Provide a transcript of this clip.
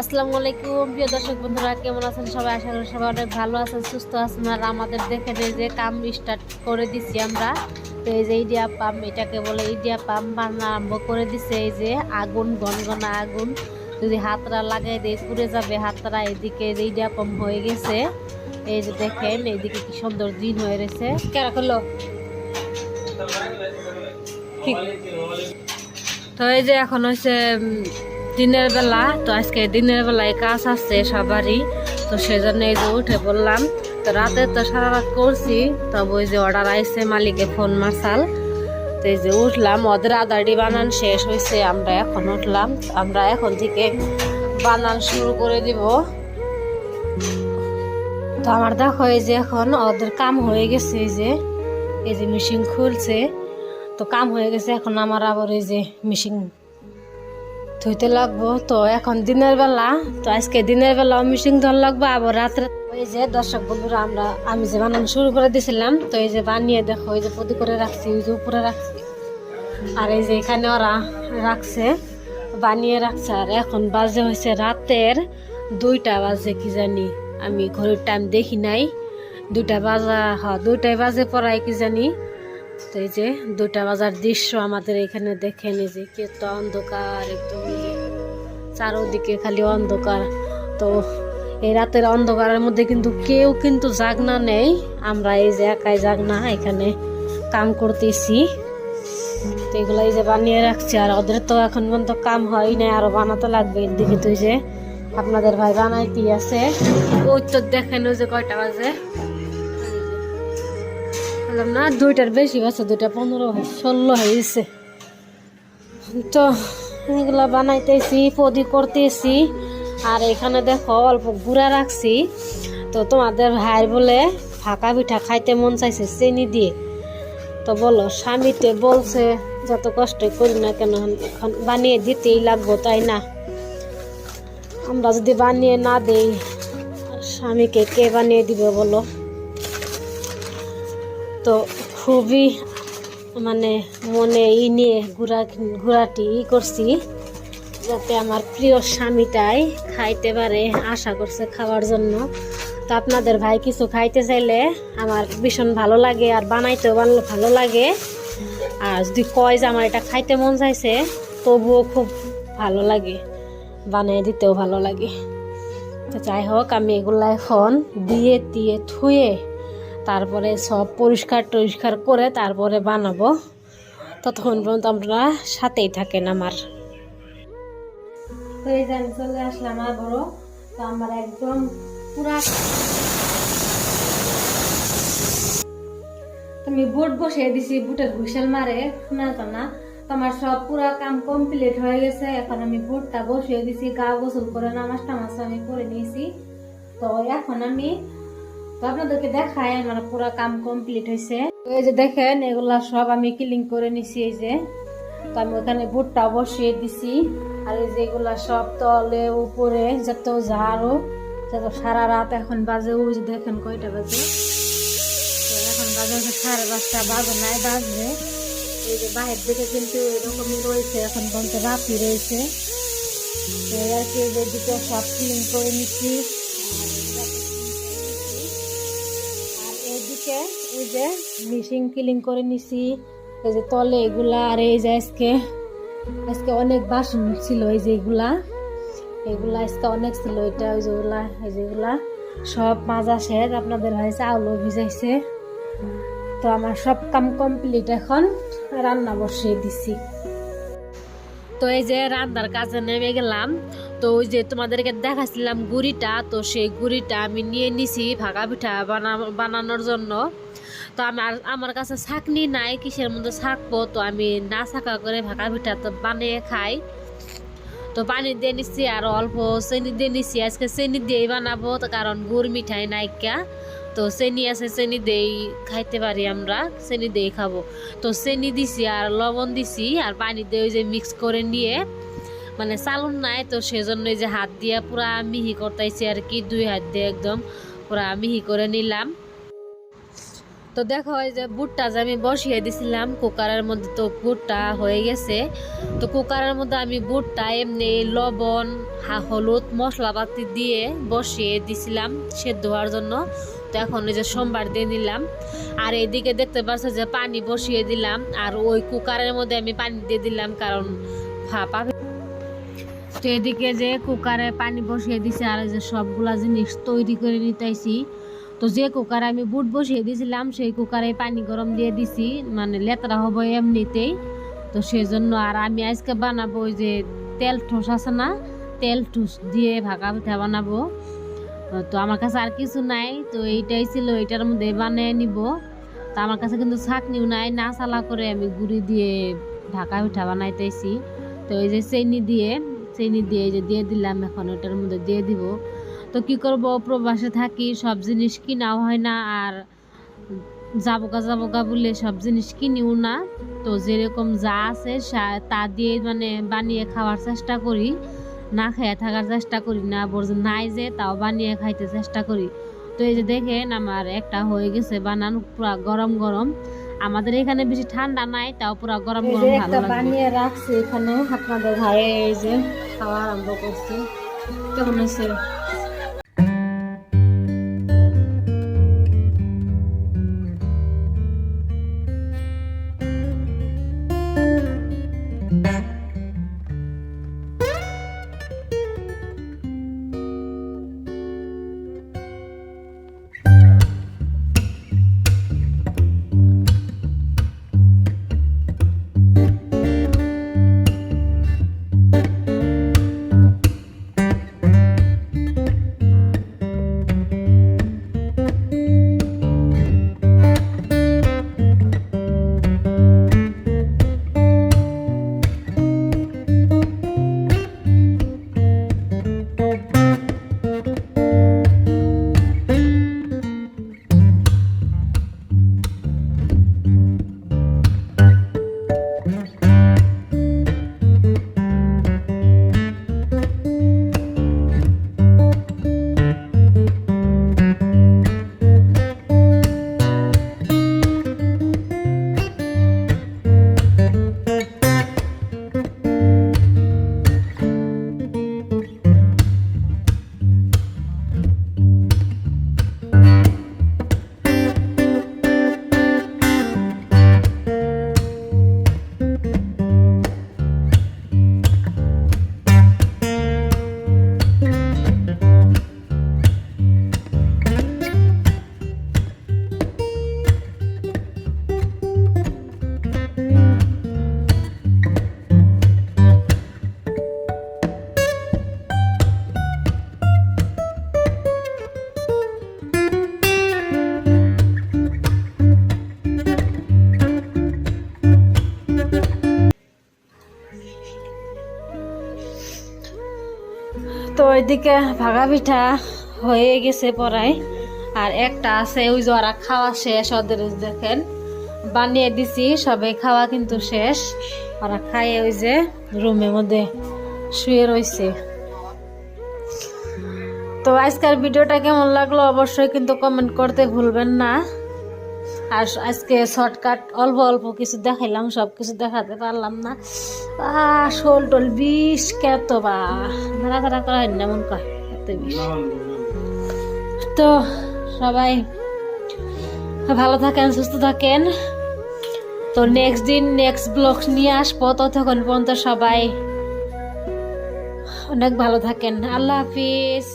আসসালামু আলাইকুম। প্রিয় দর্শক বন্ধুরা কেমন আছেন সবাই? আশা করি সবাই অনেক ভালো আছেন সুস্থ আছেন। আর আমাদের দেখে যে যে কাম স্টার্ট করে দিছি আমরা। তো এই যে ইডিয়া পাম্প এটাকে বলে ইডিয়া পাম্প বানানো আরম্ভ করে দিছে। এই যে আগুন গনগনা আগুন। যদি হাতরা লাগাই দিয়ে পুড়ে যাবে হাতরা। এদিকে যে ইডিয়া পাম্প হয়ে গেছে। এই যে দেখেন এইদিকে কি সুন্দর দিন হয়ে রয়েছে। কেন করল? তো এই যে এখন হচ্ছে দিনের বেলা, তো আজকে দিনের বেলায় কাজ আছে সবারই, তো সেজন্য এই যে উঠে বললাম তো রাতে তো সারা রাত করছি, তবে ওই যে অর্ডার আইসে মালিকে ফোন মারসাল। তো এই যে উঠলাম, ওদের আদারটি বানান শেষ হয়েছে আমরা এখন উঠলাম। আমরা এখন থেকে বানান শুরু করে দিব। তো আমার দেখো, এই যে এখন ওদের কাম হয়ে গেছে, এই যে এই যে মেশিন খুলছে। তো কাম হয়ে গেছে, এখন আমার আবার এই যে মেশিন ধুইতে লাগবো। তো এখন দিনের বেলা, তো আজকে দিনের বেলা মিশিং ধর লাগবো, আবার রাত্রে ওই যে দর্শক বন্ধুরা, আমরা, আমি যে বানানো শুরু করে দিয়েছিলাম তো এই যে বানিয়ে দেখো এই যে প্রতি করে রাখছি, ওই যে উপরে রাখছি। আর এই যে এখানে ওরা রাখছে, বানিয়ে রাখছে, আর এখন বাজে হয়েছে রাতের দুইটা বাজে, কি জানি, আমি ঘড়ির টাইম দেখি নাই। দুইটা বাজা হ দুইটাই বাজে পড়ায়, কি জানি। তো এই যে দুটা বাজার দৃশ্য আমাদের এখানে দেখেন, এই যে কত অন্ধকার, একদম চারোদিকে খালি অন্ধকার। তো এই রাতের অন্ধকারের মধ্যে কিন্তু কেউ কিন্তু জাগনা নেই। আমরা এই যে একাই জাগনা, এখানে কাম করতেছি। তো এগুলো এই যে বানিয়ে রাখছি, আর ওদের তো এখন পর্যন্ত কাম হয় না আরও বানাতে লাগবে এদিকে তুই যে আপনাদের ভাই বানাইতেই আছে। ওই তো দেখেন ওই যে কয়টা বাজে? বললাম, না, দুইটার বেশি আছে দুইটা পনেরো ষোলো হয়ে গেছে তো এগুলো বানাইতেছি, পদি করতেছি। আর এখানে দেখো অল্প গুঁড়া রাখছি। তো তোমাদের ভাই বলে ফাঁকা পিঠা খাইতে মন চাইছে চিনি দিয়ে। তো বলো, স্বামীতে বলছে, যত কষ্ট করি না কেন, এখন বানিয়ে দিতেই লাগবো, তাই না? আমরা যদি বানিয়ে না দেই, স্বামীকে কে বানিয়ে দিবে বলো? তো খুবই মানে মনে ই নিয়ে ঘোরা, ঘোরাটি ই করছি, যাতে আমার প্রিয় স্বামীটাই খাইতে পারে আশা করছে খাওয়ার জন্য। তো আপনাদের ভাই কিছু খাইতে চাইলে আমার ভীষণ ভালো লাগে আর বানাইতেও বানালে ভালো লাগে। আর যদি কয় যে আমার এটা খাইতে মন চাইছে, তবুও খুব ভালো লাগে, বানিয়ে দিতেও ভালো লাগে। তো যাই হোক, আমি এগুলা এখন দিয়ে দিয়ে থুয়ে তারপরে সব পরিষ্কার টরিষ্কার করে তারপরে বানাবো। ততক্ষণ পর্যন্ত আমরা সাথেই থাকেন আমার। তো এই যে আমি চলে আসলাম তুমি বুট বসিয়ে দিছি, বুটের হুইসেল মারে, শোনা না। আমার সব পুরা কাম কমপ্লিট হয়ে গেছে। এখন আমি বুটটা বসিয়ে দিছি, গা গোসল করে নামাজ টামাজ আমি করে নিয়েছি। তো এখন আমি আপনাদেরকে দেখাই আমার পুরো কাম কমপ্লিট হয়েছে এই যে দেখেন, এগুলা সব আমি ক্লিন করে নিছি এই যে। তো আমি ওখানে বুটটা বসিয়ে দিছি। আর এই যে এগুলা সব তলে, উপরে যত ঝাড়ু। যত সারা রাত এখন বাজে, ওই যে দেখেন কয়টা বাজে। এখন বাজে সাড়ে পাঁচটা, বাজে নাই, বাজবে। এই যে বাহির দিকে কিন্তু এরকমই রয়েছে, এখন পর্যন্ত রাতি রয়েছে। আর কি যে দিকে সব ক্লিন করে নিচ্ছি এই যে মিশিং কিলিং করে নিছি। এই যে তলে এগুলা, আর এই যে আজকে আজকে অনেক বাসন ছিল এই যে এগুলা। এগুলা আজকে অনেক ছিল, এটা ওই যেগুলা এই যেগুলা সব মাজা শেষ আপনাদের ভাই চাউলও ভিজাইছে। তো আমার সব কাম কমপ্লিট এখন, রান্না বসিয়ে দিছি। তো এই যে রান্নার কাজে নেমে গেলাম। তো ওই যে তোমাদেরকে দেখাচ্ছিলাম গুড়িটা, তো সেই গুড়িটা আমি নিয়ে নিছি ভাগা পিঠা বানা- বানানোর জন্য। তো আমার আমার কাছে ছাকনি নাই, কিসের মধ্যে ছাকবো তো আমি না ছাকা করে ভাকা পিঠা তো বানিয়ে খাই। তো পানি দিয়ে নিচ্ছি আর অল্প চিনি দিয়ে নিচ্ছি আজকে চিনি দিয়েই বানাবো, তো কারণ গুড় মিঠাই নাইকা তো চেনি আছে, চেনি দিয়েই খাইতে পারি আমরা, চেনি দিয়েই খাব। তো চেনি দিছি আর লবণ দিছি আর পানি দিয়ে ওই যে মিক্স করে নিয়ে মানে চালন নাই, তো সেজন্য যে হাত দিয়ে পুরা মিহি করতেছি আর কি, দুই হাত দিয়ে একদম পুরা মিহি করে নিলাম। তো দেখো এই যে বুটটা যে আমি বসিয়ে দিছিলাম, কুকারের মধ্যে তো বুটটা হয়ে গেছে। তো কুকারের মধ্যে আমি বুটটা এমনি লবণ হলুদ, মশলাপাতি দিয়ে বসিয়ে দিছিলাম সেদ্ধ হওয়ার জন্য। তো এখন এই যে সোমবার দিয়ে নিলাম আর এইদিকে দেখতে পাচ্ছ যে পানি বসিয়ে দিলাম। আর ওই কুকারের মধ্যে আমি পানি দিয়ে দিলাম কারণ ভাপা তো এদিকে যে কুকারে পানি বসিয়ে দিছে আর যে সবগুলা জিনিস তৈরি করে নিতেছি তো যে কুকারে আমি বুট বসিয়ে দিয়েছিলাম সেই কুকারে পানি গরম দিয়ে দিছি মানে লেতরা হব এমনিতেই। তো সেই জন্য আর আমি আজকে বানাবো ওই যে তেল ঠোস আছে না, তেল ঠোস দিয়ে ভাকা পিঠা বানাবো। তো আমার কাছে আর কিছু নাই, তো এইটাই ছিল, এইটার মধ্যে বানিয়ে নিব। তো আমার কাছে কিন্তু ছাকনিও নাই না চালা করে আমি গুড়ি দিয়ে ঢাকা পিঠা বানাইতেছি। তো এই যে চেনি দিয়ে চেনি দিয়ে যে দিয়ে দিলাম, এখন ওটার মধ্যে দিয়ে দিব। তো কি করব? প্রবাসে থাকি সব জিনিস কিনাও হয় না। আর যাবোগা যাবোগা বলে সব জিনিস কিনিও না। তো যেরকম যা আছে তা দিয়ে মানে বানিয়ে খাওয়ার চেষ্টা করি। না খেয়ে থাকার চেষ্টা করি না বলছ নাই যে তাও বানিয়ে খাইতে চেষ্টা করি। তো এই যে দেখেন আমার একটা হয়ে গেছে বানানো পুরা গরম গরম। আমাদের এখানে বেশি ঠান্ডা নাই তাও পুরা গরম গরম ভালো লাগে বানিয়ে রাখছি এখানে। আপনাদের ভাইয়ে এই যে খাওয়া আরম্ভ করছে। কেমন হয়েছে তো ওইদিকে ভাগা পিঠা হয়ে গেছে পড়ায়। আর একটা আছে, ওই ওরা খাওয়া শেষ, ওদের দেখেন, বানিয়ে দিছি, সবে খাওয়া কিন্তু শেষ। ওরা খাইয়ে ওই যে রুমের মধ্যে শুয়ে রয়েছে তো আজকের ভিডিওটা কেমন লাগল অবশ্যই কিন্তু কমেন্ট করতে ভুলবেন না। আর আজকে শর্টকাট অল্প অল্প কিছু দেখাইলাম সব কিছু দেখাতে পারলাম না। শোল টোল বিষ কেত বা ধারা ধারা করা হয় না মন কয়, এত বিষ। তো সবাই ভালো থাকেন, সুস্থ থাকেন। তো নেক্সট দিন নেক্সট ব্লগ নিয়ে আসব। ততক্ষণ পর্যন্ত সবাই অনেক ভালো থাকেন। আল্লাহ হাফিজ।